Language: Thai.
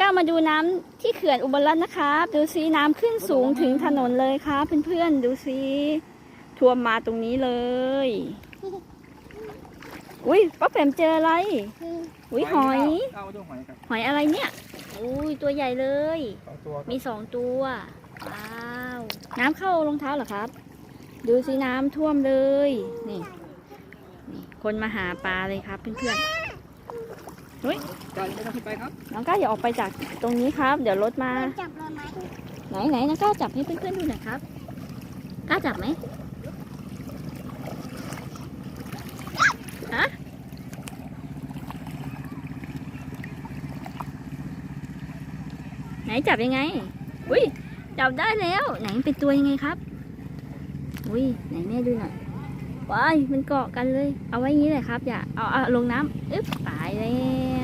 ก้าวมาดูน้ำที่เขื่อนอุบลรัตน์นะครับ ดูซิน้ำขึ้นสูงถึงถนนเลยครับเพื่อนๆดูซิท่วมมาตรงนี้เลย อุ้ยป้าแปมเจออะไร อุ้ยหอย หอยอะไรเนี่ย อุ้ยตัวใหญ่เลย มีสองตัว ว้าว น้ำเข้ารองเท้าเหรอครับ ดูสิน้ำท่วมเลย นี่ คนมาหาปลาเลยครับเพื่อนไปไม่ต้องขึ้ นไปครับๆน้องก้าวอย่าออกไปจากตรงนี้ครับ เดี๋ยวรถมา จับเลยไหมไหนไหนน้องก้าวจับให้เพื่อนๆดูหน่อยครับกล้าจับไหมฮะไหนจับยังไง อุ้ยจับได้แล้ว ไหนเป็นตัวยังไงครับ อุ้ยไหนแม่ดูหน่อย ว้ายมันเกาะกันเลย เอาไว้อย่างนี้เลยครับ อย่าเอาเอาลงน้ำอึ๊บตายแล้ว